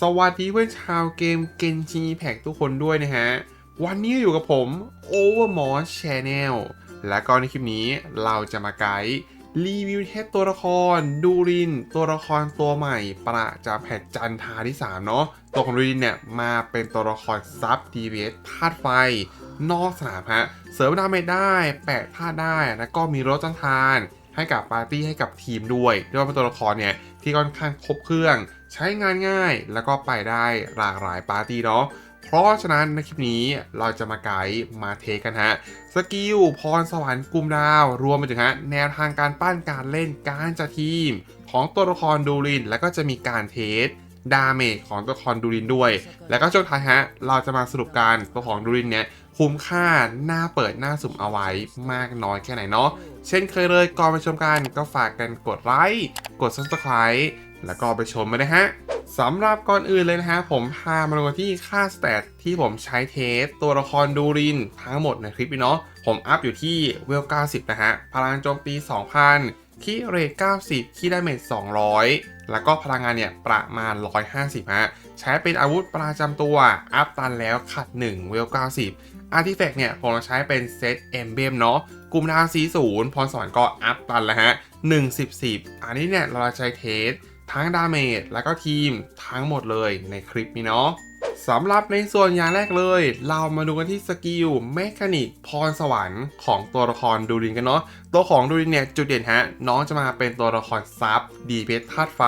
สวัสดีเพื่อนชาวเกมเกนชิแพกทุกคนด้วยนะฮะ วันนี้อยู่กับผม Overmore Channel และก็ในคลิปนี้เราจะมาไกด์รีวิวเทสตัวละคร ดูริน ตัวละครตัวใหม่ ประจำแพทจันทาที่ 3 เนาะตัวของดูรินเนี่ย มาเป็นตัวละครซับ DBS ธาตุไฟ นอกสนามฮะ เสริมดาเมจได้ แปะธาตุได้ แล้วก็มีรถต้านทานให้กับปาร์ตี้ให้กับทีมด้วยเรียกว่าเป็นตัวละครเนี่ย ที่ค่อนข้างครบเครื่อง ใช้งานง่ายแล้วก็ไปได้หลากหลายปาร์ตี้เนาะเพราะฉะนั้นในคลิปนี้เราจะมาไกด์มาเทสกันฮะสกิลพรสวรรค์กลุ่มดาว รวมไปถึงฮะแนวทางการปั้นการเล่นการจัดทีม ของตัวละครดูริน แล้วก็จะมีการเทสดาเมจของตัวละครดูรินด้วย แล้วก็ช่วงท้ายฮะเราจะมาสรุปการตัวของดูรินเนี่ยคุ้มค่าหน้าเปิดหน้าสุ่มเอาไว้มากน้อยแค่ไหนเนาะเช่นเคยเลยก่อนไปชมกันก็ฝากกันกดไลค์กด subscribe แล้วก็ไปชมไปนะฮะสำหรับก่อนอื่นเลยนะฮะผมพามาดูที่ค่าสเตตที่ผมใช้เทสตัวละครดูรินทั้งหมดในคลิปนี้เนาะผมอัพอยู่ที่เวล 90 นะฮะ พลังโจมตี 2,000คีเรท90คีดาเมจ200 แล้วก็พลังงานเนี่ยประมาณ 150 ฮะ ใช้เป็นอาวุธประจำตัว อัพตันแล้วขัด 1 เวล 90 อาร์ติแฟกต์เนี่ย ผมใช้เป็นเซตเอมเบมเนาะกลุ่มดาวสีศูนย์พรสวรรค์ก็อัพตันแล้วฮะ1 10 10 อันนี้เนี่ยเราใช้เทส ทั้งดาเมจแล้วก็ทีมทั้งหมดเลยในคลิปนี้เนาะสำหรับในส่วนอย่างแรกเลย เรามาดูกันที่สกิลเมคานิกพรสวรรค์ของตัวละครดูรินกันเนาะตัวของดูรินเนี่ยจุดเด่นฮะ น้องจะมาเป็นตัวละครซับดีเพชธาตุไฟ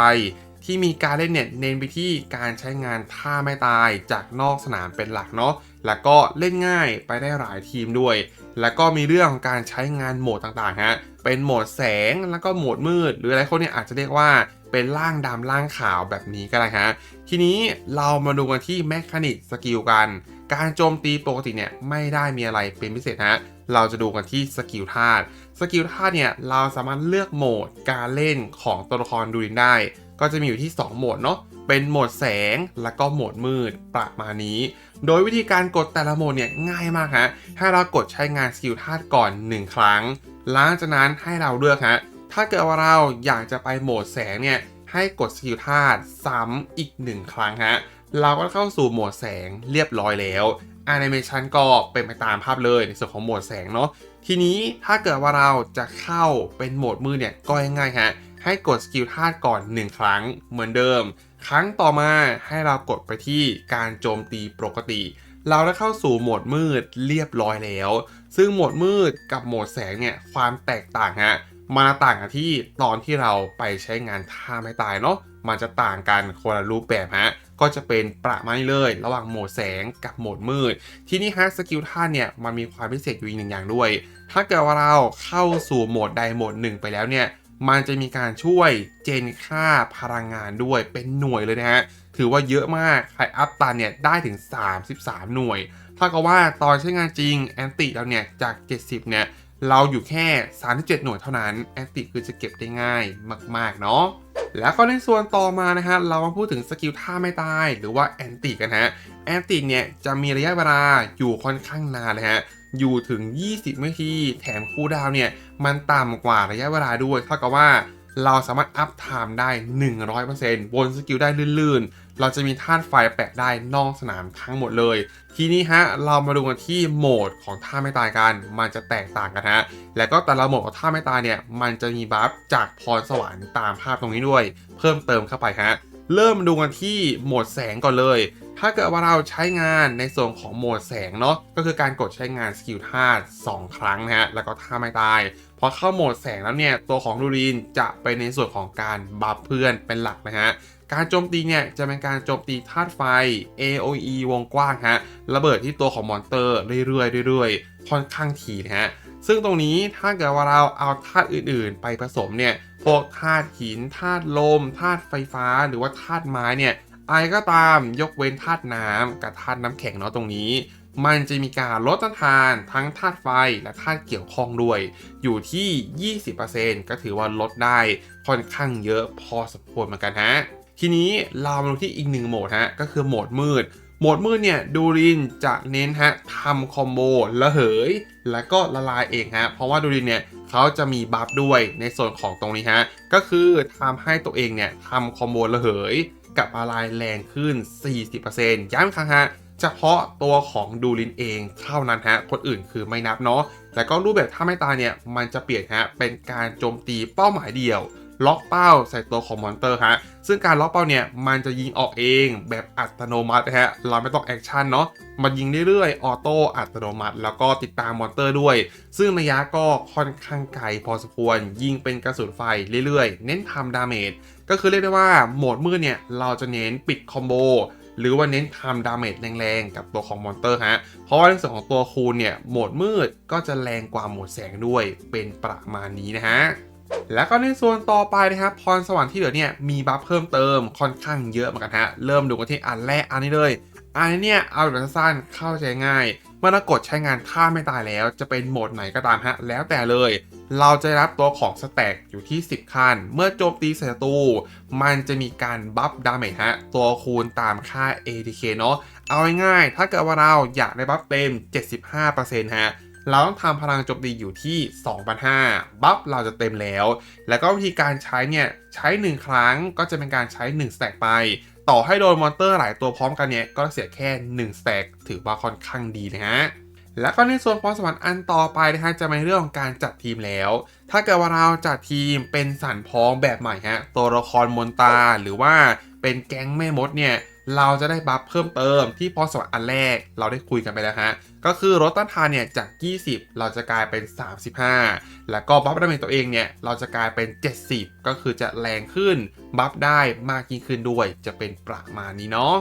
ที่มีการเล่นเนี่ยเน้นไปที่การใช้งานท่าไม่ตายจากนอกสนามเป็นหลักเนาะแล้วก็เล่นง่ายไปได้หลายทีมด้วย แล้วก็มีเรื่องของการใช้งานโหมดต่างๆฮะเป็นโหมดแสงแล้วก็โหมดมืด หรืออะไรคนเนี่ยอาจจะเรียกว่า เป็นร่างดำร่างขาวแบบนี้ก็ได้ฮะทีนี้เรามาดูกันที่แมคานิกสกิลกัน การโจมตีปกติเนี่ยไม่ได้มีอะไรเป็นพิเศษฮะเราจะดูกันที่สกิลธาตุสกิลธาตุเนี่ยเราสามารถเลือกโหมดการเล่นของตัวละครดูรินได้ ก็จะมีอยู่ที่ 2 โหมดเนาะเป็นโหมดแสงแล้วก็โหมดมืดประมาณนี้ โดยวิธีการกดแต่ละโหมดเนี่ยง่ายมากฮะให้เรากดใช้งานสกิลธาตุก่อน 1 ครั้ง หลังจากนั้นให้เราเลือกฮะ ถ้าเกิดว่าเราอยากจะไปโหมดแสงเนี่ย ให้กดสกิลธาตุซ้ำอีกหนึ่งครั้งฮะ เราก็เข้าสู่โหมดแสงเรียบร้อยแล้วแอนิเมชันก็เป็นไปตามภาพเลยในส่วนของโหมดแสงเนาะ ทีนี้ถ้าเกิดว่าเราจะเข้าเป็นโหมดมืดเนี่ยก็ง่ายๆฮะ ให้กดสกิลธาตุก่อน 1 ครั้งเหมือนเดิม ครั้งต่อมาให้เรากดไปที่การโจมตีปกติเราได้เข้าสู่โหมดมืดเรียบร้อยแล้ว ซึ่งโหมดมืดกับโหมดแสงเนี่ยความแตกต่างฮะ มาต่างกันที่ตอนที่เราไปใช้งานท่าไม่ตายเนาะมันจะต่างกันคนละรูปแบบฮะก็จะเป็นประมาณนี้เลย ระหว่างโหมดแสงกับโหมดมืด ที่นี่ฮะสกิลท่าเนี่ยมันมีความพิเศษอยู่อีกหนึ่งอย่างด้วย ถ้าเกิดว่าเราเข้าสู่โหมดใดโหมดหนึ่งไปแล้วเนี่ยมันจะมีการช่วยเจนค่าพลังงานด้วยเป็นหน่วยเลยนะฮะถือว่าเยอะมากใครอัพตันเนี่ยได้ถึง 33 หน่วย ถ้ากับว่าตอนใช้งานจริงแอนติเราเนี่ยจาก 70 เนี่ย เราอยู่แค่ 37 หน่วยเท่านั้นแอนติคือจะเก็บได้ง่ายมาก ๆ เนาะแล้วก็ในส่วนต่อมานะฮะเรามาพูดถึงสกิลท่าไม่ตาย หรือว่าแอนติกันฮะแอนติเนี่ยจะมีระยะเวลาอยู่ค่อนข้างนานเลยฮะอยู่ถึง 20 วินาที แถมคูลดาวเนี่ยมันต่ำกว่าระยะเวลาด้วยเท่ากับว่า เราสามารถอัพไทม์ได้ 100%บนสกิลได้ลื่นๆ เราจะมีธาตุไฟแปะได้นอกสนามทั้งหมดเลย ทีนี้ฮะ เรามาดูกันที่โหมดของท่าไม่ตายกัน มันจะแตกต่างกันฮะ แล้วก็แต่ละโหมดของท่าไม่ตายเนี่ย มันจะมีบัฟจากพรสวรรค์ตามภาพตรงนี้ด้วย เพิ่มเติมเข้าไปฮะ เริ่มดูกันที่โหมดแสงก่อนเลย ถ้าเกิดว่าเราใช้งานในส่วนของโหมดแสงเนาะ ก็คือการกดใช้งานสกิลธาตุ2ครั้งนะฮะ แล้วก็ท่าไม่ตาย อเข้าโหมดแสงแล้วเนี่ย ตัวของดูรินจะไปในส่วนของการบัฟเพื่อนเป็นหลักนะฮะการโจมตีเนี่ยจะเป็นการโจมตีธาตุไฟ AOE วงกว้างฮะระเบิดที่ตัวของมอนเตอร์เรื่อยๆเรื่อยๆค่อนข้างถี่นะฮะซึ่งตรงนี้ถ้าเกิดว่าเราเอาธาตุอื่นๆ ไปผสมเนี่ยพวกธาตุหินธาตุลมธาตุไฟฟ้า หรือว่าธาตุไม้เนี่ยอะไรก็ตามยกเว้นธาตุน้ำกับธาตุน้ำแข็งเนาะตรงนี้ มันจะมีการลดต้านทานทั้งธาตุไฟและธาตุเกี่ยวข้องด้วย อยู่ที่ 20%ก็ถือว่าลดได้ค่อนข้างเยอะพอสมควรเหมือนกันฮะ ทีนี้เรามาดูที่อีกหนึ่งโหมดฮะ ก็คือโหมดมืด โหมดมืดเนี่ยดูรินจะเน้นฮะทำคอมโบระเหย แล้วก็ละลายเองฮะ เพราะว่าดูรินเนี่ยเขาจะมีบัฟด้วยในส่วนของตรงนี้ฮะ ก็คือทำให้ตัวเองเนี่ยทำคอมโบระเหยกับอะไรแรงขึ้น 40%ย้ำอีกครั้งฮะ เฉพาะตัวของดูลินเองเท่านั้นฮะ คนอื่นคือไม่นับเนาะ แล้วก็รูปแบบถ้าไม่ตายเนี่ย มันจะเปลี่ยนฮะ เป็นการโจมตีเป้าหมายเดียว ล็อกเป้าใส่ตัวของมอนเตอร์ฮะ ซึ่งการล็อกเป้าเนี่ย มันจะยิงออกเองแบบอัตโนมัติฮะ เราไม่ต้องแอคชั่นเนาะ มันยิงเรื่อยๆ ออโต้อัตโนมัติ แล้วก็ติดตามมอนเตอร์ด้วย ซึ่งระยะก็ค่อนข้างไกลพอสมควร ยิงเป็นกระสุนไฟเรื่อยๆ เน้นทำดาเมจ ก็คือเรียกได้ว่าโหมดมืดเนี่ย เราจะเน้นปิดคอมโบ หรือว่าเน้นทำดาเมจแรงๆ กับตัวของมอนเตอร์ฮะ เพราะว่าในส่วนของตัวคูณเนี่ยโหมดมืดก็จะแรงกว่าโหมดแสงด้วยเป็นประมาณนี้นะฮะแล้วก็ในส่วนต่อไปนะครับพรสวรรค์ที่เหลือเนี่ยมีบัฟเพิ่มเติมค่อนข้างเยอะเหมือนกันฮะ เริ่มดูกันที่อันแรกอันนี้เลย อันนี้เนี่ยเอาแบบสั้นเข้าใจง่ายเมื่อเรากดใช้งานฆ่าไม่ตายแล้ว จะเป็นโหมดไหนก็ตามฮะ แล้วแต่เลย เราจะรับตัวของสแต็กอยู่ที่ 10 ขั้น เมื่อโจมตีศัตรูมันจะมีการบัฟดาเมจฮะ ตัวคูณตามค่า ATK เนาะเอาง่ายๆถ้าเกิดว่าเราอยากได้บัฟเต็ม 75%ฮะเราต้องทำพลังโจมตีอยู่ที่ 2,500 บัฟเราจะเต็มแล้ว แล้วก็วิธีการใช้เนี่ย ใช้ 1 ครั้งก็จะเป็นการใช้1สแต็กไป ต่อให้โดนมอนเตอร์หลายตัวพร้อมกันเนี่ยก็เสียแค่1สแต็กถือว่าค่อนข้างดีนะฮะแล้วก็ในส่วนพรสวรรค์อันต่อไปนะฮะจะเป็นเรื่องของการจัดทีมแล้ว ถ้าเกิดว่าเราจัดทีมเป็นสันพ้องแบบใหม่ฮะตัวละครมนตาหรือว่าเป็นแก๊งแม่มดเนี่ย เราจะได้บัฟเพิ่มเติมที่พรสวรรค์อันแรกเราได้คุยกันไปแล้วฮะ ก็คือลดต้านทานเนี่ยจาก 20 เราจะกลายเป็น 35 แล้วก็บัฟดาเมจตัวเองเนี่ยเราจะกลายเป็น 70 ก็คือจะแรงขึ้นบัฟได้มากยิ่งขึ้นด้วย จะเป็นประมาณนี้เนาะ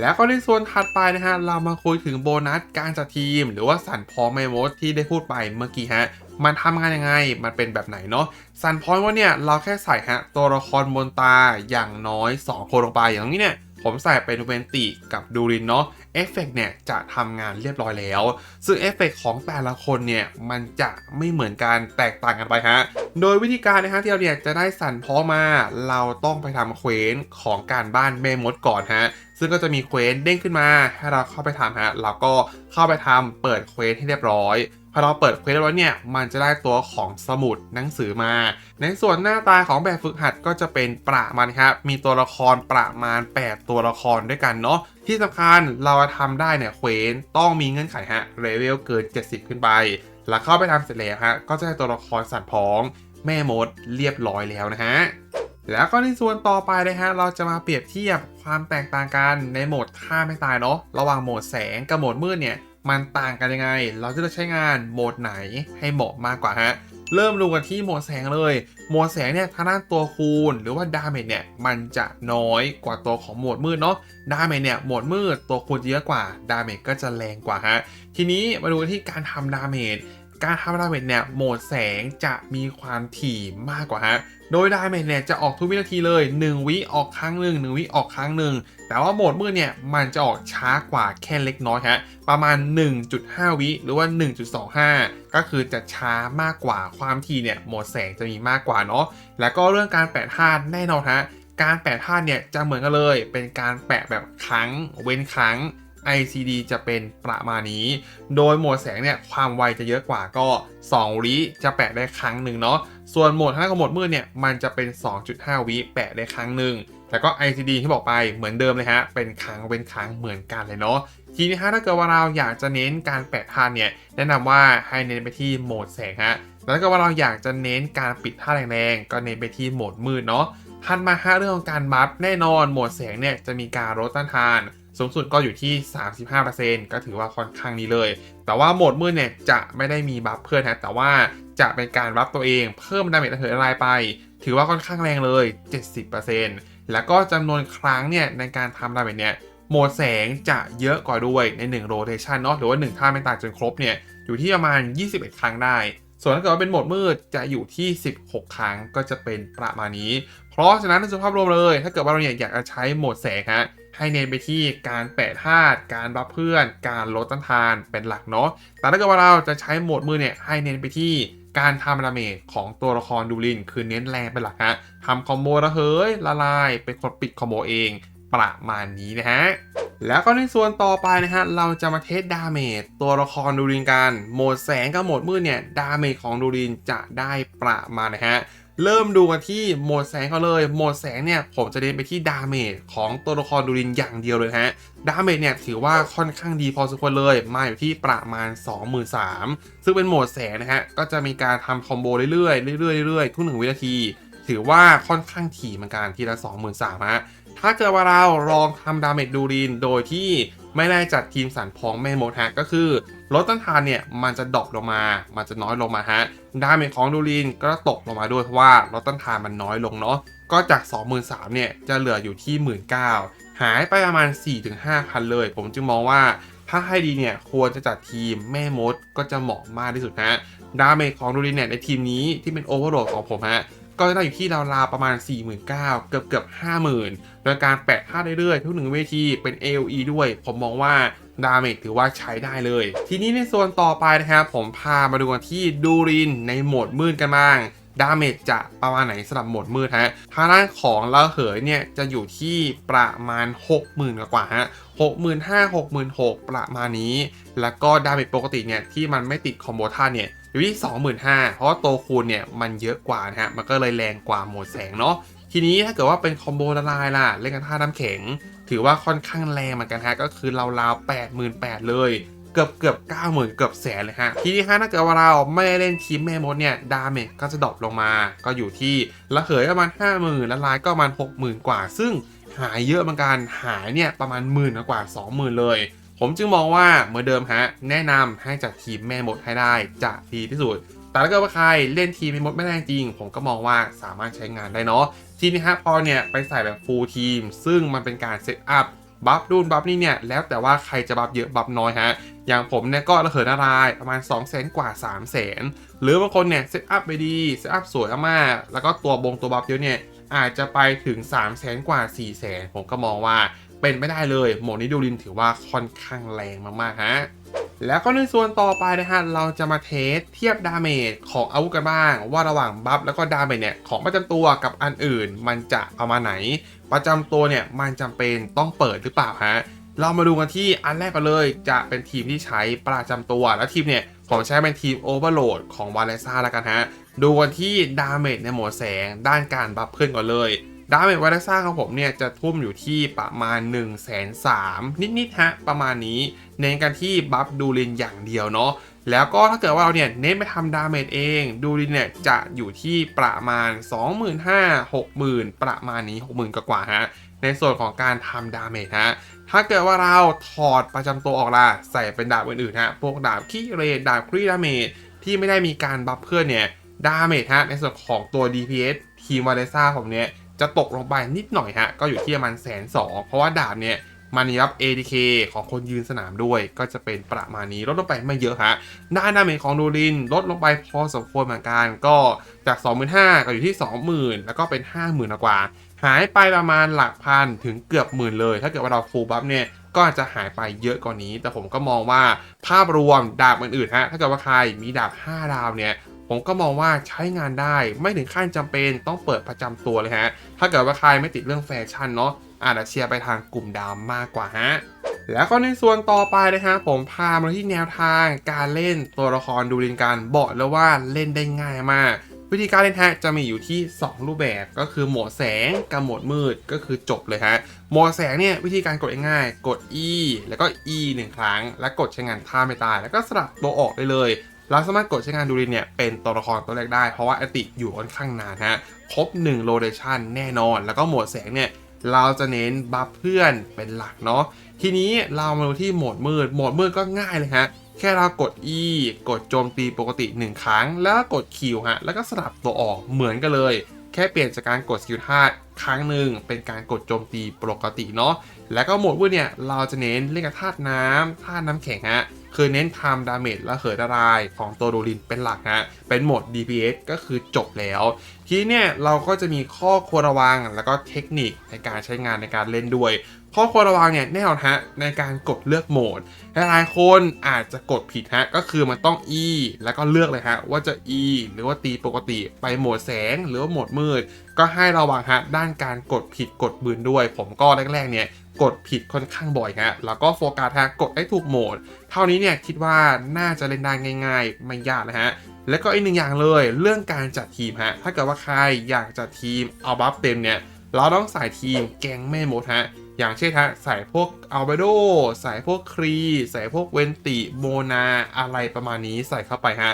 แล้วก็ในส่วนถัดไปนะฮะ เรามาคุยถึงโบนัสการจัดทีม หรือว่าสันพองแมมดที่ได้พูดไปเมื่อกี้ฮะ มันทำงานยังไง มันเป็นแบบไหนเนาะ สันพอยว่าเนี่ย เราแค่ใส่ฮะ ตัวละครบนตาอย่างน้อย 2 คนลงไปอย่างนี้เนี่ย ผมใส่เป็นเวนติกับดูรินเนาะเอฟเฟกเนี่ยจะทำงานเรียบร้อยแล้ว ซึ่งเอฟเฟกของแต่ละคนเนี่ยมันจะไม่เหมือนกันแตกต่างกันไปฮะ โดยวิธีการนะฮะที่เราเนี่ยจะได้สั่นพาะมา เราต้องไปทำเควสของการบ้านแม่มดก่อนฮะซึ่งก็จะมีเควสเด้งขึ้นมาให้เราเข้าไปทำฮะเราก็เข้าไปทำเปิดเควสให้เรียบร้อย พอเราเปิดเควสแล้วเนี่ย มันจะได้ตัวของสมุดหนังสือมา ในส่วนหน้าตาของแบบฝึกหัดก็จะเป็นประมาณครับ มีตัวละครประมาณ 8 ตัวละครด้วยกันเนาะที่สำคัญเราทำได้เนี่ยเควสต้องมีเงื่อนไขฮะเลเวลเกิน 70 ขึ้นไป แล้วเข้าไปทำเสร็จแล้วฮะก็จะได้ตัวละครสัตว์พ้อง แม่มดเรียบร้อยแล้วนะฮะแล้วก็ในส่วนต่อไปนะฮะ เราจะมาเปรียบเทียบความแตกต่างกันในโหมดท่าไม่ตายเนาะ ระหว่างโหมดแสงกับโหมดมืดเนี่ย มันต่างกันยังไง เราจะเลือกใช้งานโหมดไหนให้เหมาะมากกว่าฮะ เริ่มดูกันที่โหมดแสงเลย โหมดแสงเนี่ยทางด้านตัวคูณ หรือว่าดาเมจเนี่ยมันจะน้อยกว่าตัวของโหมดมืดเนาะ ดาเมจเนี่ยโหมดมืดตัวคูณเยอะกว่า ดาเมจก็จะแรงกว่าฮะ ทีนี้มาดูที่การทำดาเมจ การทำดาเมจเนี่ยโหมดแสงจะมีความถี่มากกว่าฮะ โดยดาเมจเนี่ยจะออกทุกวินาทีเลย 1 วิออกครั้งหนึ่ง1วิออกครั้งหนึ่ง แต่ว่าโหมดมืดเนี่ยมันจะออกช้ากว่าแค่เล็กน้อยฮะ ประมาณ 1.5 วิหรือว่า 1.25 ก็คือจะช้ามากกว่าความถี่เนี่ยโหมดแสงจะมีมากกว่าเนาะ แล้วก็เรื่องการแปะธาตุแน่นอนฮะ การแปะธาตุเนี่ยจะเหมือนกันเลย เป็นการแปะแบบครั้งเว้นครั้ง ICD จะเป็นประมาณนี้ โดยโหมดแสงเนี่ยความไวจะเยอะกว่าก็ 2 วิจะแปะได้ครั้งหนึ่งเนาะ ส่วนโหมด5กับโหมดมืดเนี่ยมันจะเป็น 2.5 วิแปะได้ครั้งหนึ่งแล้วก็ ICD ที่บอกไปเหมือนเดิมเลยฮะ เป็นครั้งเว้นครั้งเหมือนกันเลยเนาะทีนี้ฮะถ้าเกิดว่าเราอยากจะเน้นการแปะท่าเนี่ยแนะนำว่าให้เน้นไปที่โหมดแสงฮะแล้วถ้าเกิดว่าเราอยากจะเน้นการปิดท่าแรงๆก็เน้นไปที่โหมดมืดเนาะถัดมาฮะเรื่องของการบัฟแน่นอนโหมดแสงเนี่ยจะมีการลดต้านทาน สูงสุดก็อยู่ที่ 35%ก็ถือว่าค่อนข้างนี้เลย แต่ว่าโหมดมืดเนี่ยจะไม่ได้มีบัฟเพื่อนฮะแต่ว่าจะเป็นการบัฟตัวเองเพิ่มดาเมจระเหยอะไรไป ถือว่าค่อนข้างแรงเลย 70%แล้วก็จำนวนครั้งเนี่ยในการทำดาเมจเนี่ยโหมดแสงจะเยอะกว่าด้วยใน1 rotation เนาะหรือว่า 1 ท่าไม่ตายจนครบเนี่ยอยู่ที่ประมาณ 21 ครั้งได้ ส่วนถ้าเกิดว่าเป็นโหมดมืดจะอยู่ที่ 16 ครั้งก็จะเป็นประมาณนี้ เพราะฉะนั้นในสุภาพรวมเลย ถ้าเกิดว่าเราอยากจะใช้โหมดแสงฮะ ให้เน้นไปที่การแปะธาตุการบัฟเพื่อน การลดต้านทานเป็นหลักเนาะแต่ถ้าเกิดว่าเราจะใช้โหมดมือเนี่ยให้เน้นไปที่การทำดาเมจของตัวละครดูลิน คือเน้นแรงเป็นหลักฮะทำคอมโบระเฮ้ยละลาย เป็นคนปิดคอมโบเองประมาณนี้นะฮะ แล้วก็ในส่วนต่อไปนะฮะ เราจะมาเทสดาเมจตัวละครดูรินกัน โหมดแสงกับโหมดมืดเนี่ย ดาเมจของดูรินจะได้ประมาณนะฮะ เริ่มดูกันที่โหมดแสงเขาเลย โหมดแสงเนี่ยผมจะเน้นไปที่ดาเมจของตัวละครดูรินอย่างเดียวเลยฮะ ดาเมจเนี่ยถือว่าค่อนข้างดีพอสมควรเลย มาอยู่ที่ประมาณ 23,000ซึ่งเป็นโหมดแสงนะฮะ ก็จะมีการทำคอมโบเรื่อยๆ เรื่อยๆ เรื่อยๆ ทุกหนึ่งวินาที ถือว่าค่อนข้างถี่เหมือนกันทีละ23,000ฮะ ถ้าเกิดว่าเราลองทำดาเมจดูรินโดยที่ไม่ได้จัดทีมสันพองแม่มดฮะก็คือลดต้นทานเนี่ยมันจะดรอปลงมา มันจะน้อยลงมาฮะดาเมจของดูรินก็ตกลงมาด้วยเพราะว่าลดต้นทานมันน้อยลงเนาะก็จาก 23,000เนี่ยจะเหลืออยู่ที่ 19,000หายไปประมาณ 4-5,000 เลย ผมจึงมองว่าถ้าให้ดีเนี่ยควรจะจัดทีมแม่มดก็จะเหมาะมากที่สุดฮะดาเมจของดูรินเนี่ยในทีมนี้ที่เป็นโอเวอร์โหลดของผมฮะ ก็จะได้อยู่ที่ราวๆประมาณ 49,000เกือบเกือบ50,000 โดยการแปะท่าเรื่อยๆ ทุกหนึ่งเวทีเป็น AOE ด้วย ผมมองว่าดาเมจถือว่าใช้ได้เลย ทีนี้ในส่วนต่อไปนะครับผมพามาดูกันที่ดูรินในโหมดมืดกันบ้างดาเมจจะประมาณไหนสำหรับโหมดมืดฮะทางด้านของละเหยเนี่ยจะอยู่ที่ประมาณ 60,000 กว่าฮะ65,000 66,000ประมาณนี้ แล้วก็ดาเมจปกติเนี่ยที่มันไม่ติดคอมโบท่าเนี่ย อยู่ที่ 25,000 เพราะว่าโตวคูณเนี่ยมันเยอะกว่านะฮะ มันก็เลยแรงกว่าโหมดแสงเนาะ ทีนี้ถ้าเกิดว่าเป็นคอมโบละลายล่ะ เล่นกันท่าน้ำแข็ง ถือว่าค่อนข้างแรงเหมือนกันฮะ ก็คือราวๆ88,000 เลย เกือบเกือบ90,000เกือบแสนเลยฮะ ทีนี้ฮะถ้าเกิดว่าเราไม่ได้เล่นทีมแม่มดเนี่ยดาเมจก็จะดรอปลงมา ก็อยู่ที่ละเหยประมาณ50,000ละลายก็ประมาณ60,000 กว่า ซึ่งหายเยอะเหมือนกัน หายเนี่ยประมาณหมื่นกว่า 20,000 เลย ผมจึงมองว่าเหมือนเดิมฮะ แนะนำให้จัดทีมแม่มดให้ได้จะดีที่สุด แต่ถ้าเกิดว่าใครเล่นทีมแม่มดไม่ได้จริง ผมก็มองว่าสามารถใช้งานได้เนาะทีนี้ฮะพอเนี่ยไปใส่แบบฟูลทีม ซึ่งมันเป็นการเซตอัพบัฟดูนบัฟนี่เนี่ยแล้วแต่ว่าใครจะบัฟเยอะบัฟน้อยฮะ อย่างผมเนี่ยก็ระเหินารายประมาณ 2 0 0 0 0 0กว่า 3 0 0 0 0 0หรือบางคนเนี่ยเซตอัพไปดีเซตอัพสวยมากแล้วก็ตัวบงตัวบัฟเยอะเนี่ยอาจจะไปถึง 3 0 0 0 0 0กว่า 4 0 0 0 0 0ผมก็มองว่า เป็นไม่ได้เลยโหมดนี้ดูรินถือว่าค่อนข้างแรงมากๆฮะแล้วก็ในส่วนต่อไปนะฮะเราจะมาเทสเทียบดาเมจของอาวุธกันบ้าง ว่าระหว่างบัฟแล้วก็ดาเมจเนี่ยของประจำตัวกับอันอื่น มันจะประมาไหน ประจำตัวเนี่ยมันจำเป็นต้องเปิดหรือเปล่าฮะเรามาดูกันที่อันแรกกันเลยจะเป็นทีมที่ใช้ประจำตัวแล้วทีมเนี่ยผมใช้เป็นทีมโอเวอร์โหลดของวาเลซ่าแล้วกันฮะดูกันที่ดาเมจในโหมดแสงด้านการบัฟเพื่อนก่อนเลย ดาเมจวาเลซ่าของผมเนี่ยจะทุ่มอยู่ที่ประมาณ1นึ่งแสนสามนิดๆฮะประมาณนี้ เน้นกันที่บัฟดูรินอย่างเดียวเนาะแล้วก็ถ้าเกิดว่าเราเนี่ยเน้นไปทำดาเมจเอง ดูรินเนี่ยจะอยู่ที่ประมาณ 25,000 60,000 ประมาณนี้ 60,000 กว่าๆฮะในส่วนของการทำดาเมจฮะ ถ้าเกิดว่าเราถอดประจำตัวออกล่ะใส่เป็นดาบอื่นๆฮะ พวกดาบขี้เรดดาบครีดาเมจที่ไม่ได้มีการบัฟเพื่อนเนี่ย ดาเมจฮะ ในส่วนของตัว DPS ทีมวาเลซ่าผมเนี่ย จะตกลงไปนิดหน่อยฮะ ก็อยู่ที่ประมาณแสนสองเพราะว่าดาบเนี่ยมันยับ ADK ของคนยืนสนามด้วย ก็จะเป็นประมาณนี้ลดลงไปไม่เยอะฮะด้านดาเมจของดูรินลดลงไปพอสมควรเหมือนกันก็จาก 25,000ก็อยู่ที่ 20,000 แล้วก็เป็น 50,000กว่า หายไปประมาณหลักพันถึงเกือบหมื่นเลย ถ้าเกิดว่าเราฟูลบัฟเนี่ยก็อาจจะหายไปเยอะกว่านี้ แต่ผมก็มองว่าภาพรวมดาบอื่นๆฮะถ้าเกิดว่าใครมีดาบ 5 ดาวเนี่ย ผมก็มองว่าใช้งานได้ไม่ถึงขั้นจำเป็นต้องเปิดประจำตัวเลยฮะ ถ้าเกิดว่าใครไม่ติดเรื่องแฟชั่นเนาะอาจจะเชียร์ไปทางกลุ่มดาวมากกว่าฮะแล้วก็ในส่วนต่อไปนะฮะผมพามาที่แนวทางการเล่นตัวละครดูรินกันบอกแล้วว่าเล่นได้ง่ายมาก วิธีการเล่นฮะจะมีอยู่ที่ 2 รูปแบบก็คือโหมดแสงกับโหมดมืดก็คือจบเลยฮะโหมดแสงเนี่ยวิธีการกดง่ายๆกด E แล้วก็ E หนึ่งครั้ง แล้วกดใช้งานท่าไม่ตาย แล้วก็สลับตัวออกได้เลย เราสามารถกดใช้งานดูรินเนี่ยเป็นตัวละครตัวแรกได้ เพราะว่าอติอยู่ค่อนข้างนานฮะครบ1โลเดชันแน่นอน แล้วก็โหมดแสงเนี่ยเราจะเน้นบัฟเพื่อนเป็นหลักเนาะทีนี้เรามาดูที่โหมดมืดโหมดมืดก็ง่ายเลยฮะแค่เรากด E กดโจมตีปกติ 1 ครั้ง แล้วก็กด Q ฮะแล้วก็สลับตัวออกเหมือนกันเลย แค่เปลี่ยนจากการกดสกิลธาตุครั้งหนึ่งเป็นการกดโจมตีปกติเนาะแล้วก็โหมดมืดเนี่ยเราจะเน้นเล่นกับธาตุน้ำธาตุน้ำแข็งฮะ คือเน้นทำดาเมจและเหินละลายของตัวโดรินเป็นหลักฮะ เป็นโหมด DPS ก็คือจบแล้ว ทีนี้เนี่ยเราก็จะมีข้อควรระวังแล้วก็เทคนิคในการใช้งานในการเล่นด้วย ข้อควรระวังเนี่ยแน่นอนฮะในการกดเลือกโหมดหลายคนอาจจะกดผิดฮะก็คือมันต้อง E แล้วก็เลือกเลยฮะว่าจะ E หรือว่าตีปกติไปโหมดแสงหรือว่าโหมดมืด ก็ให้ระวังฮะด้านการกดผิดกดบืนด้วย ผมก็แรกๆเนี่ย กดผิดค่อนข้างบ่อยฮะ แล้วก็โฟกัสฮะกดให้ถูกโหมด เท่านี้เนี่ยคิดว่าน่าจะเล่นได้ง่าย ๆ ไม่ยากนะฮะ แล้วก็อีกหนึ่งอย่างเลยเรื่องการจัดทีมฮะ ถ้าเกิดว่าใครอยากจัดทีมเอาบัฟเต็มเนี่ย เราต้องใส่ทีมแกงแม่มดฮะ อย่างเช่นฮะใส่พวกอัลเบโดใส่พวกครี ใส่พวกเวนติโมนาอะไรประมาณนี้ใส่เข้าไปฮะ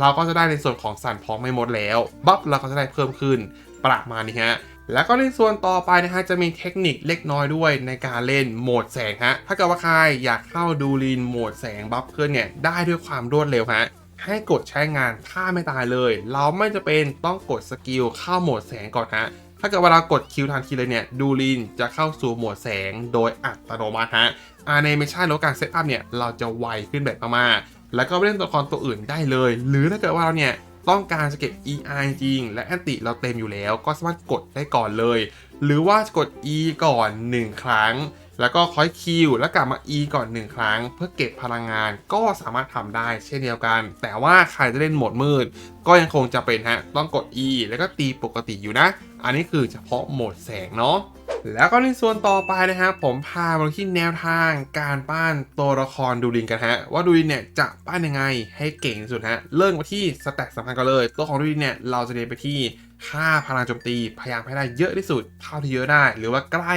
เราก็จะได้ในส่วนของสันพร้อมไม่หมดแล้ว บัฟเราก็จะได้เพิ่มขึ้นประมาณนี้ฮะ แล้วก็ในส่วนต่อไปนะฮะจะมีเทคนิคเล็กน้อยด้วยในการเล่นโหมดแสงฮะ ถ้าเกิดว่าใครอยากเข้าดูลินโหมดแสงบัฟขึ้นเนี่ยได้ด้วยความรวดเร็วฮะให้กดใช้งานฆ่าไม่ตายเลย เราไม่จะเป็นต้องกดสกิลเข้าโหมดแสงก่อนฮะ ถ้าเกิดเวลากดคิวทันทีเลยเนี่ยดูลินจะเข้าสู่โหมดแสงโดยอัตโนมัติฮะอานิเมชันหรือการเซตอัพเนี่ยเราจะไวขึ้นแบบมากๆแล้วก็เล่นตัวละครตัวอื่นได้เลย หรือถ้าเกิดว่าเราเนี่ย ต้องการจะเก็บ ER จริง และแอนติเราเต็มอยู่แล้ว ก็สามารถกดได้ก่อนเลย หรือว่ากด E ก่อน 1 ครั้ง แล้วก็คอยคิวแล้วกลับมา E ก่อน 1 ครั้ง เพื่อเก็บพลังงานก็สามารถทำได้เช่นเดียวกัน แต่ว่าใครจะเล่นโหมดมืด ก็ยังคงจะเป็นฮะต้องกด E แล้วก็ตีปกติอยู่นะ อันนี้คือเฉพาะโหมดแสงเนาะ แล้วก็ในส่วนต่อไปนะฮะผมพามาที่แนวทางการปั้นตัวละครดูรินกันฮะว่าดูรินเนี่ยจะปั้นยังไงให้เก่งที่สุดฮะเริ่มมาที่สแต็กสำคัญกันเลย ตัวของดูรินเนี่ยเราจะเน้นไปที่ค่าพลังโจมตีพยายามให้ได้เยอะที่สุดเท่าที่เยอะได้ หรือว่าใกล้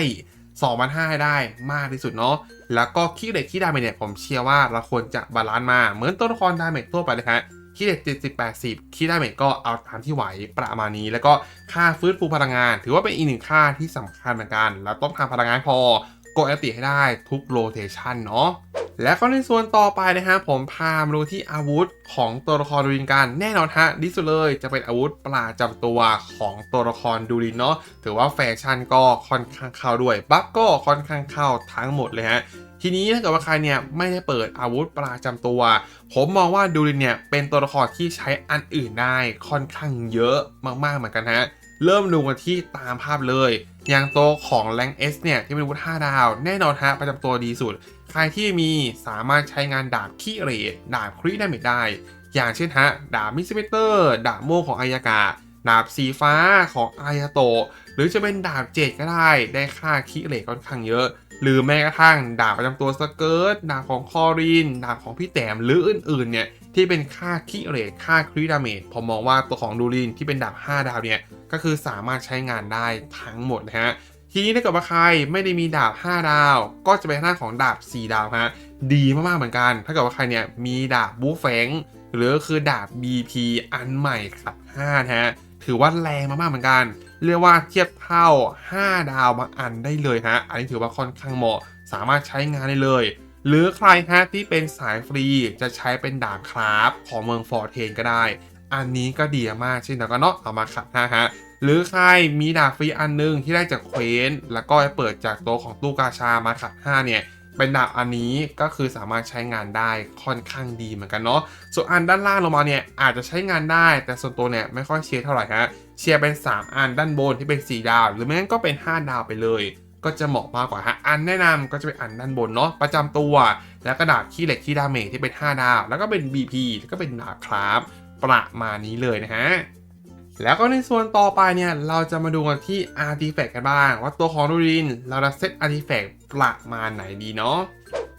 2 5 0 0ให้ได้มากที่สุดเนาะแล้วก็ขี้เล็กขี้ดาเมจเนี่ยผมเชื่อว่าเราควรจะบาลานซ์มาเหมือนตัวละครดาเมจทั่วไปเลยฮะ ขี้เหล็ก70 80ขี้ดาเมก็เอาตามที่ไหวประมาณนี้ แล้วก็ค่าฟื้นฟูพลังงาน ถือว่าเป็นอีกหนึ่งค่าที่สำคัญเหมือนกันแล้วต้องทำพลังงานพอกดแอติให้ได้ทุกโรเทชันเนาะและก็ในส่วนต่อไปนะฮะผมพามาดูที่อาวุธของตัวละครดูรินกันแน่นอนฮะดิสุดเลยจะเป็นอาวุธปลาจำตัวของตัวละครดูรินเนาะถือว่าแฟชั่นก็ค่อนข้างเข้าด้วยบัฟก็ค่อนข้างเข้าทั้งหมดเลยฮะ ทีนี้ถ้าเกิดว่าใครเนี่ยไม่ได้เปิดอาวุธปลาจำตัว ผมมองว่าดูรินเนี่ยเป็นตัวละครที่ใช้อันอื่นได้ค่อนข้างเยอะมากๆเหมือนกันฮะเริ่มดูกันที่ตามภาพเลย อย่างตัวของแรง S เนี่ยที่เป็นอาวุธ5ดาว แน่นอนฮะประจำตัวดีสุด ใครที่มีสามารถใช้งานดาบขี้เรดดาบคริดาเมจได้ อย่างเช่นฮะดาบมิสเมเตอร์ ดาบโม่ของอายากาดาบสีฟ้าของอายาโต หรือจะเป็นดาบเจดก็ได้ ได้ค่าขี้เรดค่อนข้างเยอะ หรือแม้กระทั่งดาบประจำตัวสเกิร์ตดาบของคอรินดาบของพี่แต้มหรืออื่นๆเนี่ยที่เป็นค่าคิเรทค่าคริดาเมจผมมองว่าตัวของดูรินที่เป็นดาบ5 ดาวเนี่ยก็คือสามารถใช้งานได้ทั้งหมดนะฮะทีนี้ถ้าเกิดว่าใครไม่ได้มีดาบ 5 ดาว ก็จะเป็นหน้าของดาบ 4 ดาวฮะดีมากๆเหมือนกัน ถ้าเกิดว่าใครเนี่ยมีดาบบูแฟงหรือคือดาบ BP อันใหม่ครับ5นะฮะถือว่าแรงมากๆเหมือนกัน เรียกว่าเทียบเท่า 5 ดาวบางอันได้เลยฮะ อันนี้ถือว่าค่อนข้างเหมาะ สามารถใช้งานได้เลย หรือใครฮะที่เป็นสายฟรีจะใช้เป็นดาบคราฟของเมืองฟอร์เทนก็ได้ อันนี้ก็ดีมากเช่นเดียวกันเนาะเอามาขัดนะฮะหรือใครมีดาบฟรีอันหนึงที่ได้จากเควสแล้วก็เปิดจากตัวของตู้กาชามาขัด5เนี่ย เป็นดาบอันนี้ก็คือสามารถใช้งานได้ค่อนข้างดีเหมือนกันเนาะ ส่วนอันด้านล่างลงมาเนี่ยอาจจะใช้งานได้ แต่ส่วนตัวเนี่ยไม่ค่อยเชียร์เท่าไหร่ฮะ เชียร์เป็น 3 อันด้านบนที่เป็น 4 ดาว หรือไม่งั้นก็เป็น 5 ดาวไปเลย ก็จะเหมาะมากกว่าฮะ อันแนะนำก็จะเป็นอันด้านบนเนาะประจำตัว แล้วก็ดาบขี้เหล็กขี้ดาเมจที่เป็น 5 ดาว แล้วก็เป็น BP แล้วก็เป็นดาบคราฟประมาณนี้เลยนะฮะแล้วก็ในส่วนต่อไปเนี่ย เราจะมาดูกันที่อาร์ติแฟกต์กันบ้าง ว่าตัวของดูริน เราจะเซตอาร์ติแฟกต์ ประมาณไหนดีเนาะ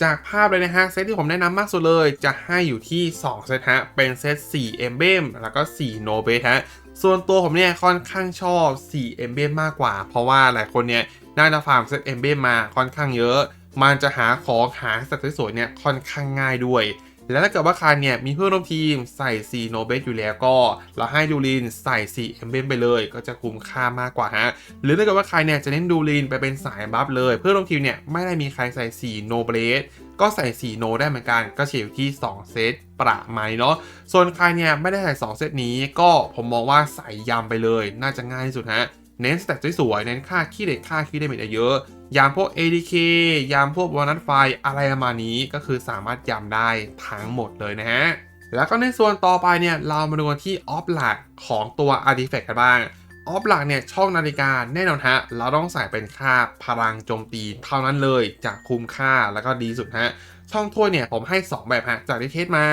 จากภาพเลยนะฮะ เซตที่ผมแนะนำมากสุดเลย จะให้อยู่ที่ 2 เซตฮะ เป็นเซต4 e m b l e m แล้วก็ 4 No b a s e ฮะ ส่วนตัวผมเนี่ยค่อนข้างชอบ 4 e m b l e m มากกว่า เพราะว่าหลายคนเนี่ยน่าจะฟาร์มเซต e m b l e m มาค่อนข้างเยอะ มันจะหาของหาสัตว์สวยๆเนี่ยค่อนข้างง่ายด้วย แล้วถ้าเกิดว่าใครเนี่ยมีเพื่อนร่วมทีมใส่4 No b a s e อยู่แล้วก็ เราให้ดูลินใส่4 e m b l e m ไปเลย ก็จะคุ้มค่ามากกว่าฮะ หรือถ้าเกิดว่าใครเนี่ยจะเน้นดูลินไปเป็นสายบัฟเลย เพื่อนร่วมทีมเนี่ยไม่ได้มีใครใส่4 No b l a d e ก็ใส่ 4 โนได้เหมือนกัน ก็เฉลี่ยอยู่ที่ 2 เซตประมาณนี้เนาะ ส่วนใครเนี่ยไม่ได้ใส่ 2 เซตนี้ ก็ผมมองว่าใส่ยำไปเลย น่าจะง่ายที่สุดฮะ เน้นสแตทสวยๆ เน้นค่าขี้เหล็กค่าขี้เดเมจเยอะ ยามพวก ADK ยามพวกวอนัทไฟอะไรประมาณนี้ก็คือสามารถยำได้ทั้งหมดเลยนะฮะ แล้วก็ในส่วนต่อไปเนี่ยเรามาดูที่ออฟหลักของตัว Artifact กันบ้างออฟหลักเนี่ยช่องนาฬิกาแน่นอนฮะ เราต้องใส่เป็นค่าพลังโจมตีเท่านั้นเลยจะคุ้มค่าแล้วก็ดีสุดฮะ ช่องถ้วยเนี่ยผมให้ 2 แบบฮะ จากที่เทสมา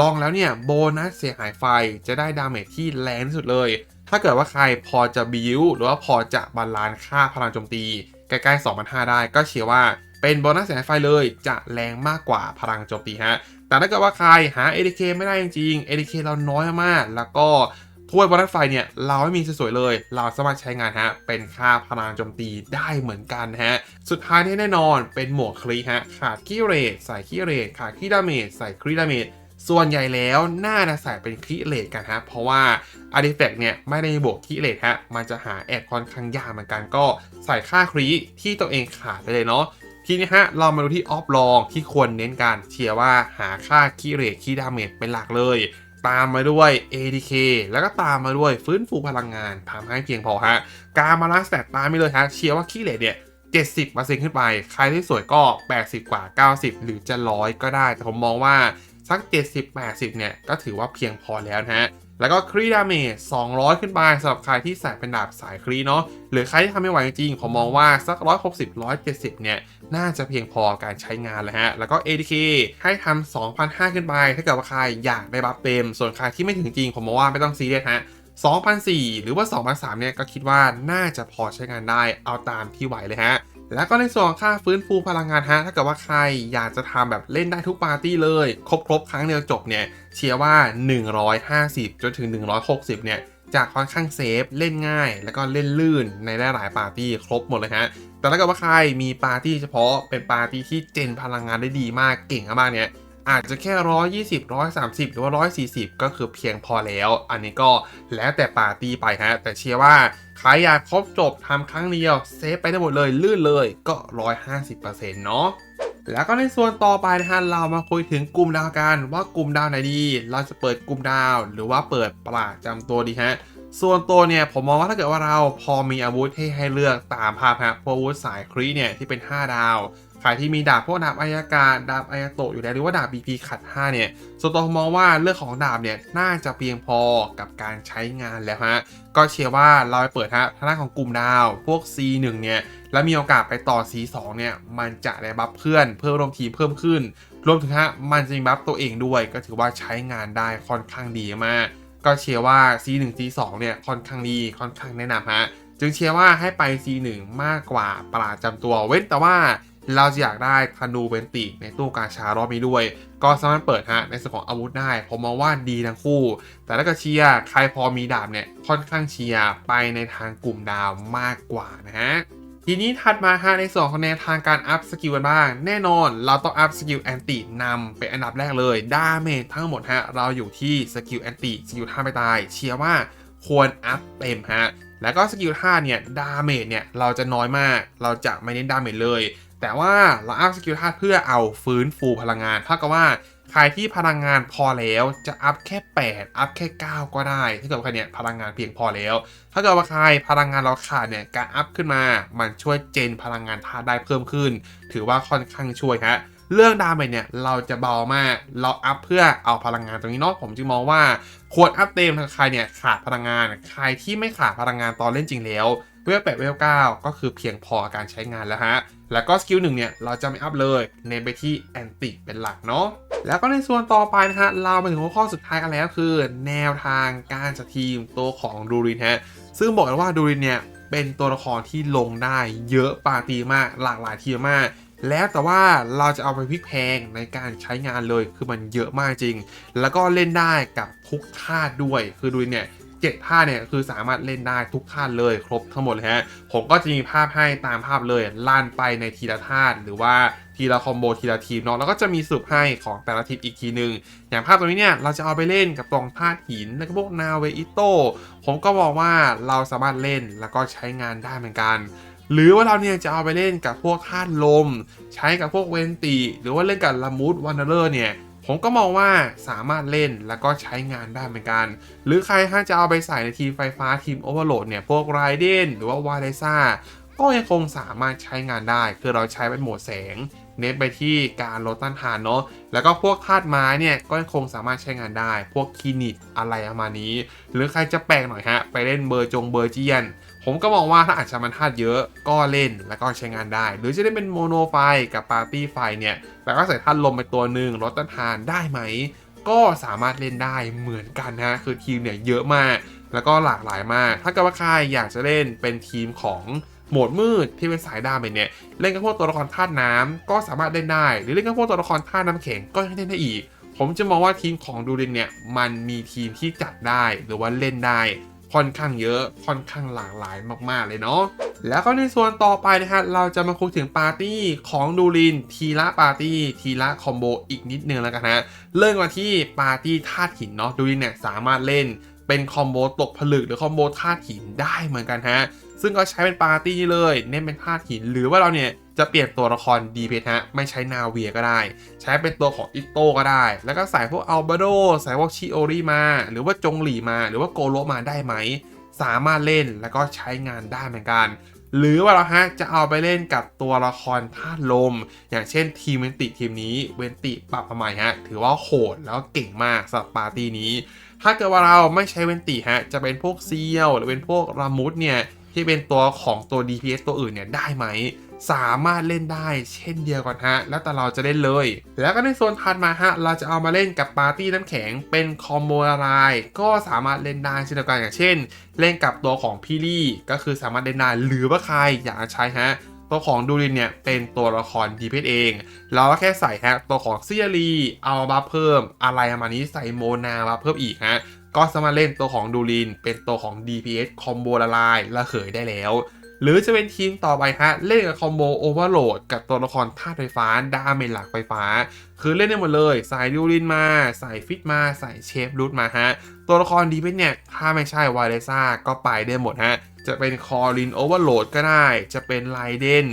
ลองแล้วเนี่ยโบนัสเสียหายไฟจะได้ดาเมจที่แรงที่สุดเลย ถ้าเกิดว่าใครพอจะบิวหรือว่าพอจะบาลานซ์ค่าพลังโจมตี ใกล้ๆ 2,500 ได้ก็เชื่อว่าเป็นโบนัสเสียหายไฟเลยจะแรงมากกว่าพลังโจมตีฮะ แต่ถ้าเกิดว่าใครหา ADK ไม่ได้จริงๆ ADK เราน้อยมาก แล้วก็ถ้วยบอลนัสไฟเนี่ย เราไม่มีสวยๆเลย เราสามารถใช้งานฮะ เป็นค่าพลังโจมตีได้เหมือนกันฮะ สุดท้ายที่แน่นอนเป็นหมวกคลีฮะ ขาดคีเรทใส่คีเรทขาดคีดาเมจใส่คีดาเมจ ส่วนใหญ่แล้วน่าจะใส่เป็นคีเรทกันฮะ เพราะว่าอาร์ติแฟกต์เนี่ยไม่ได้บวกคีเรทฮะ มันจะหาแอดค่อนข้างยากเหมือนกันก็ใส่ค่าครีที่ตัวเองขาดไปเลยเนาะทีนี้ฮะ เรามาดูที่ออฟลองที่ควรเน้นกันเชียร์ว่าหาค่าคีเรทคีดาเมจเป็นหลักเลย ตามมาด้วย ADK แล้วก็ตามมาด้วยฟื้นฟูพลังงานทำให้เพียงพอฮะ การมาลาสแตทตามไม่เลยฮะ เชียร์ว่าคีเรทเนี่ย70%ขึ้นไป ใครที่สวยก็ 80 กว่า 90 หรือจะร้อยก็ได้ แต่ผมมองว่า สัก 70-80 เนี่ย ก็ถือว่าเพียงพอแล้วนะฮะแล้วก็ครีดาเมจ200 ขึ้นไปสำหรับใครที่ใส่เป็นดาบสายครีเนาะหรือใครที่ทำไม่ไหวจริงผมมองว่าสัก 160 170 เนี่ย น่าจะเพียงพอการใช้งานแล้วฮะ แล้วก็ ADK ให้ทำ2,500 ขึ้นไป ถ้าเกิดว่าใครอยากได้บัฟเต็ม ส่วนใครที่ไม่ถึงจริง ผมมองว่าไม่ต้องซีเรียสฮะ2,004หรือว่า2,003เนี่ยก็คิดว่าน่าจะพอใช้งานได้เอาตามที่ไหวเลยฮะ แล้วก็ในส่วนค่าฟื้นฟูพลังงานฮะถ้าเกิดว่าใครอยากจะทำแบบเล่นได้ทุกปาร์ตี้เลย ครบครบครั้งเดียวจบเนี่ยเชียร์ว่า 150 จนถึง 160 เนี่ยจะค่อนข้างเซฟเล่นง่าย แล้วก็เล่นลื่นในได้หลายปาร์ตี้ครบหมดเลยฮะแต่ถ้าเกิดว่าใครมีปาร์ตี้เฉพาะเป็นปาร์ตี้ที่เจนพลังงานได้ดีมากเก่งมากเนี่ย อาจจะแค่120 130หรือว่า140ก็คือเพียงพอแล้ว อันนี้ก็แล้วแต่ปาร์ตี้ไปฮะ แต่เชื่อว่าใครอยากครบจบทำครั้งเดียว เซฟไปได้หมดเลยลื่นเลยก็150%เปอร์เซ็นต์เนาะแล้วก็ในส่วนต่อไปนะฮะเรามาคุยถึงกลุ่มดาวกันว่ากลุ่มดาวไหนดี เราจะเปิดกลุ่มดาว หรือว่าเปิดปราจำตัวดีฮะส่วนตัวเนี่ยผมมองว่าถ้าเกิดว่าเราพอมีอาวุธให้ให้เลือกตามภาพฮะพวกอาวุธสายครีเนี่ยที่เป็น 5 ดาว รที่มีดาบพวกดาบอายกาศดาบอายโตะอยู่แล้วหรือว่าดาบ BP ขัด5เนี่ยส่วนตัวมองว่าเรื่องของดาบเนี่ยน่าจะเพียงพอกับการใช้งานแล้วฮะก็เชื่อว่าเราไปเปิดฮะทางด้านของกลุ่มดาวพวก C1 เนี่ยแล้วมีโอกาสไปต่อ C2 เนี่ยมันจะได้บัฟเพื่อนเพื่อร่วมทีมเพิ่มขึ้น รวมถึงฮะมันจะมีบัฟตัวเองด้วย ก็ถือว่าใช้งานได้ค่อนข้างดีมากก็เชียร์ว่า C1 C2 เนี่ยค่อนข้างดีค่อนข้างแนะนำฮะจึงเชียร์ว่าให้ไป C1 มากกว่าปราจำตัวเว้นแต่ว่า เราจะอยากได้ธนูเวนติในตู้กาชารอบนี้ด้วย ก็สามารถเปิดฮะในส่วนของอาวุธได้ ผมมองว่าดีทั้งคู่ แต่ถ้าเก็เชียร์ใครพอมีดาบเนี่ยค่อนข้างเชียร์ไปในทางกลุ่มดาวมากกว่านะฮะทีนี้ถัดมาฮะในส่วนของแนวทางการอัพสกิลกันบ้าง แน่นอนเราต้องอัพสกิลแอนตินำเป็นอันดับแรกเลยดาเมจทั้งหมดฮะเราอยู่ที่สกิลแอนติสกิลท่าไม่ตาย เชียร์ว่าควรอัพเต็มฮะแล้วก็สกิลท่าเนี่ยดาเมจเนี่ยเราจะน้อยมาก เราจะไม่เน้นดาเมจเลย แต่ว่าเราอัพสกิลท่าเพื่อเอาฟื้นฟูพลังงานเท่ากับว่าใครที่พลังงานพอแล้วจะอัพแค่ 8 อัพแค่ 9 ก็ได้ ถ้าเกิดว่าใครเนี่ยพลังงานเพียงพอแล้ว ถ้าเกิดว่าใครพลังงานเราขาดเนี่ยการอัพขึ้นมา มันช่วยเจนพลังงานธาตุได้เพิ่มขึ้น ถือว่าค่อนข้างช่วยฮะเรื่องดาเมจเนี่ยเราจะเบามาก เราอัพเพื่อเอาพลังงานตรงนี้เนาะผมจึงมองว่าควรอัพเต็มถ้าใครเนี่ยขาดพลังงาน ใครที่ไม่ขาดพลังงานตอนเล่นจริงแล้วเวลแปดเวลเก้าก็คือเพียงพอการใช้งานแล้วฮะ แล้วก็สกิลหนึ่งเนี่ยเราจะไม่อัพเลย เน้นไปที่แอนติเป็นหลักเนาะแล้วก็ในส่วนต่อไปนะฮะเรามาถึงหัวข้อสุดท้ายกันแล้วคือ แนวทางการจัดทีมตัวของดูรินฮะซึ่งบอกเลยว่าดูรินเนี่ยเป็นตัวละครที่ลงได้เยอะปาร์ตีมากหลากหลายทีมมาก แล้วแต่ว่าเราจะเอาไปพลิกแพงในการใช้งานเลยคือมันเยอะมากจริง แล้วก็เล่นได้กับทุกธาตุด้วยคือดูรินเนี่ย เจ็ดท่าเนี่ยคือสามารถเล่นได้ทุกท่าเลยครบทั้งหมดเลยฮะผมก็จะมีภาพให้ตามภาพเลยลั่นไปในทีละท่าหรือว่าทีละคอมโบทีละทีมเนาะแล้วก็จะมีสรุปให้ของแต่ละทีมอีกทีหนึ่งอย่างภาพตรงนี้เนี่ยเราจะเอาไปเล่นกับตรงธาตุหินแล้วก็พวกนาเวอิโต้ผมก็บอกว่าเราสามารถเล่นแล้วก็ใช้งานได้เหมือนกันหรือว่าเราเนี่ยจะเอาไปเล่นกับพวกธาตุลม ใช้กับพวกเวนติหรือว่าเล่นกับลามูดวันเดอร์เนี่ย ผมก็มองว่าสามารถเล่นแล้วก็ใช้งานได้เหมือนกัน หรือใครถ้าจะเอาไปใส่ในทีมไฟฟ้าทีมโอเวอร์โหลดเนี่ย พวกไรเดนหรือว่าวาเลซ่าก็ยังคงสามารถใช้งานได้ คือเราใช้เป็นโหมดแสง เน้นไปที่การลดต้านทานเนาะแล้วก็พวกธาตุไม้เนี่ยก็ยังคงสามารถใช้งานได้ พวกคลินิกอะไรประมาณนี้ หรือใครจะแปลกหน่อยฮะ ไปเล่นเบอร์จงเบอร์เจียน ผมก็มองว่าถ้าอาจจะมันธาตุเยอะก็เล่นแล้วก็ใช้งานได้ หรือจะได้เป็นโมโนไฟกับปาร์ตี้ไฟเนี่ยแล้วก็ใส่ธาตุลมไปตัวหนึ่งลดต้านทานได้ไหมก็สามารถเล่นได้เหมือนกันฮะคือทีมเนี่ยเยอะมาก แล้วก็หลากหลายมาก ถ้าเกิดว่าใครอยากจะเล่นเป็นทีมของ โหมดมืดที่เป็นสายดาเมจเนี่ยเล่นกับพวกตัวละครธาตุน้ำก็สามารถเล่นได้ หรือเล่นกับพวกตัวละครธาตุน้ำแข็งก็ยังเล่นได้อีก ผมจะมองว่าทีมของดูรินเนี่ยมันมีทีมที่จัดได้หรือว่าเล่นได้ค่อนข้างเยอะค่อนข้างหลากหลายมากๆเลยเนาะแล้วก็ในส่วนต่อไปนะฮะเราจะมาคุยถึงปาร์ตี้ของดูรินทีละปาร์ตี้ทีละคอมโบอีกนิดนึงแล้วกันฮะเริ่มมาที่ปาร์ตี้ธาตุหินเนาะดูรินเนี่ยสามารถเล่นเป็นคอมโบตกผลึกหรือคอมโบธาตุหินได้เหมือนกันฮะ ซึ่งก็ใช้เป็นปาร์ตี้นี้เลย เน้นเป็นธาตุหิน หรือว่าเราเนี่ยจะเปลี่ยนตัวละครดีเพฮะ ไม่ใช้นาเวียก็ได้ ใช้เป็นตัวของอิโต้ก็ได้ แล้วก็ใส่พวกอัลบาโดใส่พวกชิโอริมา หรือว่าจงหลีมา หรือว่าโกโรมาได้ไหม สามารถเล่นแล้วก็ใช้งานได้เหมือนกัน หรือว่าเราฮะจะเอาไปเล่นกับตัวละครธาตุลม อย่างเช่นทีมเวนติทีมนี้เวนติปรับมาใหม่ฮะ ถือว่าโหดแล้วเก่งมากสำหรับปาร์ตี้นี้ ถ้าเกิดว่าเราไม่ใช้เวนติฮะ จะเป็นพวกเซียวหรือเป็นพวกรามุดเนี่ย ที่เป็นตัวของตัว DPS ตัวอื่นเนี่ยได้ไหม สามารถเล่นได้เช่นเดียวกันฮะ แล้วแต่เราจะเล่นเลย แล้วก็ในโซนถัดมาฮะ เราจะเอามาเล่นกับปาร์ตี้น้ำแข็งเป็นคอมโบอะไรก็สามารถเล่นได้เช่นเดียวกันอย่างเช่น เล่นกับตัวของพี่ลี่ก็คือสามารถเล่นได้หรือว่าใครอยากใช้ฮะตัวของดูรินเนี่ยเป็นตัวละครดีเพเอง เราก็แค่ใส่ฮะตัวของเซียรีเอาบัฟเพิ่มอะไรประมาณนี้ใส่โมนาบัฟเพิ่มอีกฮะ ก็สามารถเล่นตัวของดูริน เป็นตัวของ DPS คอมโบละลายละเขยได้แล้ว หรือจะเป็นทีมต่อไปฮะ เล่นกับคอมโบโอเวอร์โหลดกับตัวละครธาตุไฟฟ้าดาเมจหลักไฟฟ้า คือเล่นได้หมดเลยใส่ดูรินมาใส่ฟิตมาใส่เชฟรูทมาฮะ ตัวละครดีเพเนี่ย ถ้าไม่ใช่วายเลซ่าก็ไปได้หมดฮะ จะเป็นคอรินโอเวอร์โหลดก็ได้ จะเป็นไลเดน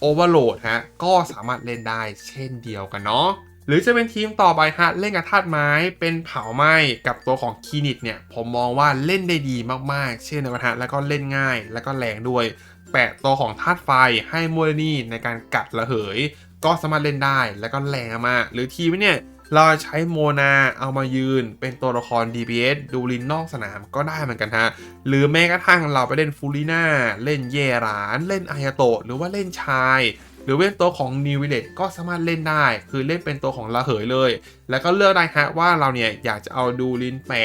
โอเวอร์โหลดฮะ ก็สามารถเล่นได้เช่นเดียวกันเนาะ หรือจะเป็นทีมต่อไปฮะเล่นกับธาตุไม้เป็นเผาไหม้กับตัวของคีนิตเนี่ย ผมมองว่าเล่นได้ดีมากๆ เช่นเดียวกันฮะแล้วก็เล่นง่ายแล้วก็แรงด้วย แปะตัวของธาตุไฟให้มูลนี่ในการกัดระเหย ก็สามารถเล่นได้แล้วก็แรงมากหรือทีมเนี่ยเราใช้โมนาเอามายืนเป็นตัวละคร DPS ดูลินนอกสนามก็ได้เหมือนกันฮะ หรือแม้กระทั่งเราไปเล่นฟูลิน่าเล่นเยราน เล่นอายาโตะหรือว่าเล่นชาย หรือเป็นตัวของนิววิเลตก็สามารถเล่นได้ คือเล่นเป็นตัวของระเหยเลย แล้วก็เลือกได้ฮะว่าเราเนี่ยอยากจะเอาดูลินแปะ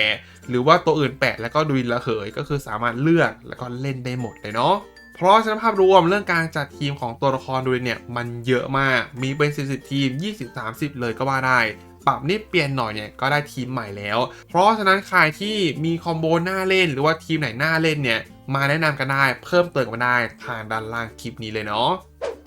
หรือว่าตัวอื่นแปะแล้วก็ดูลินระเหยก็คือสามารถเลือกแล้วก็เล่นได้หมดเลยเนาะเพราะฉะนั้นภาพรวมเรื่องการจัดทีมของตัวละครดูเนี่ยมันเยอะมาก มีเป็น 40 ทีม 20-30 เลยก็ว่าได้ปรับนิดเปลี่ยนหน่อยเนี่ยก็ได้ทีมใหม่แล้ว เพราะฉะนั้นใครที่มีคอมโบหน้าเล่น หรือว่าทีมไหนหน้าเล่นเนี่ยมาแนะนำกันได้เพิ่มเติมกันได้ทางด้านล่างคลิปนี้เลยเนาะ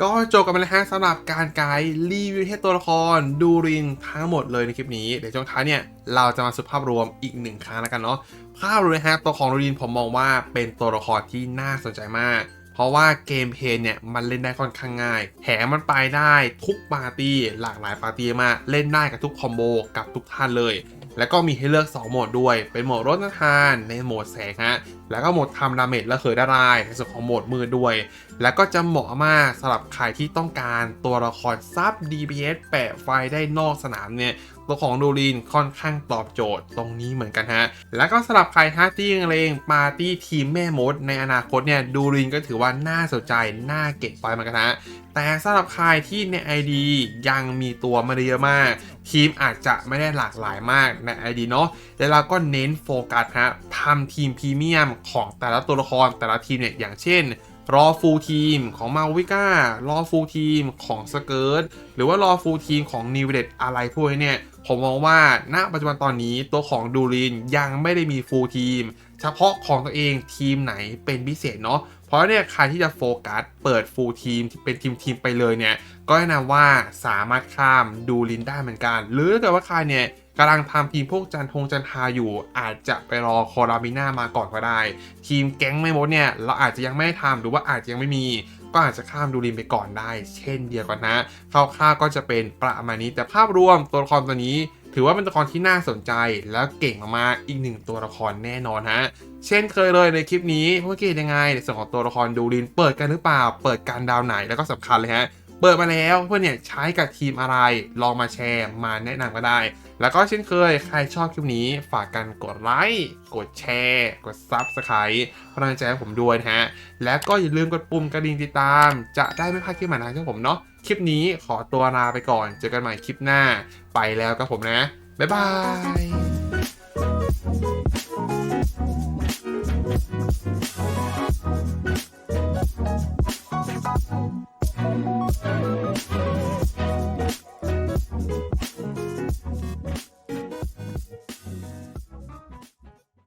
ก็จบกันไปแล้วฮะสำหรับการไกด์รีวิวให้ตัวละครดูรินทั้งหมดเลยในคลิปนี้เดี๋ยวช่วงท้ายเนี่ยเราจะมาสุภาพรวมอีกหนึ่งครั้งแล้วกันเนาะภาพรวมนะฮะตัวของดูรินผมมองว่าเป็นตัวละครที่น่าสนใจมาก เพราะว่าเกมเพลย์เนี่ยมันเล่นได้ค่อนข้างง่ายแถมมันไปได้ทุกปาร์ตี้หลากหลายปาร์ตี้มากเล่นได้กับทุกคอมโบกับทุกท่านเลยแล้วก็มีให้เลือก 2 โหมดด้วย เป็นโหมดรถนทาน ในโหมดแสงฮะ แล้วก็โหมดทำดาเมจและเคยได้รายในส่วนของโหมดมืดด้วย แล้วก็จะเหมาะมากสำหรับใครที่ต้องการตัวละครซับ DPS แปะไฟได้นอกสนามเนี่ยตัวของดูรินค่อนข้างตอบโจทย์ตรงนี้เหมือนกันฮะ แล้วก็สำหรับใครฮะที่ยังเลงปาร์ตี้ทีมแม่มด ในอนาคตเนี่ยดูรินก็ถือว่าน่าสนใจ น่าเก็บไปเหมือนกันฮะ แต่สำหรับใครที่ใน ID ยังมีตัวไม่ได้เยอะมาก ทีมอาจจะไม่ได้หลากหลายมากใน ID เนาะแล้วเราก็เน้นโฟกัสฮะทำทีมพรีเมียมของแต่ละตัวละครแต่ละทีมเนี่ยอย่างเช่น รอฟูลทีมของมาวิก้ารอฟูลทีมของสเกิร์ตหรือว่ารอฟูลทีมของนิวเดตอะไรพวกนี้เนี่ย ผมมองว่าณปัจจุบันตอนนี้ตัวของดูรินยังไม่ได้มีฟูลทีม เฉพาะของตัวเองทีมไหนเป็นพิเศษเนาะเพราะเนี่ยใครที่จะโฟกัสเปิดฟูลทีมเป็นทีมทีมๆไปเลยเนี่ย ก็แนะนำว่าสามารถข้ามดูรินได้เหมือนกัน หรือถ้าเกิดว่าใครเนี่ย กำลังทำทีมพวกจันทงจันทาอยู่อาจจะไปรอคอรามิน่ามาก่อนก็ได้ ทีมแก๊งไม่มดเนี่ยเราอาจจะยังไม่ทำหรือว่าอาจจะยังไม่มีก็อาจจะข้ามดูรินไปก่อนได้ เช่นเดียวกันนะคร่าวๆก็จะเป็นประมาณนี้แต่ภาพรวมตัวละครตัวนี้ ถือว่าเป็นตัวละครที่น่าสนใจแล้วเก่งมากๆอีกหนึ่งตัวละครแน่นอนฮะเช่นเคยเลยในคลิปนี้พวกเกตยังไงในส่วนของตัวละครดูรินเปิดกันหรือเปล่า เปิดการดาวไหนแล้วก็สำคัญเลยฮะ เปิดมาแล้วเพื่อนเนี่ยใช้กับทีมอะไร ลองมาแชร์มาแนะนำก็ได้ แล้วก็เช่นเคย ใครชอบคลิปนี้ฝากกันกดไลค์กดแชร์ กด Subscribe กำลังใจให้ผมด้วยนะฮะ แล้วก็อย่าลืมกดปุ่มกระดิ่งติดตาม จะได้ไม่พลาดคลิปใหม่นะครับผมเนาะคลิปนี้ขอตัวลาไปก่อน เจอกันใหม่คลิปหน้า ไปแล้วครับผมนะบ๊ายบาย Thank you.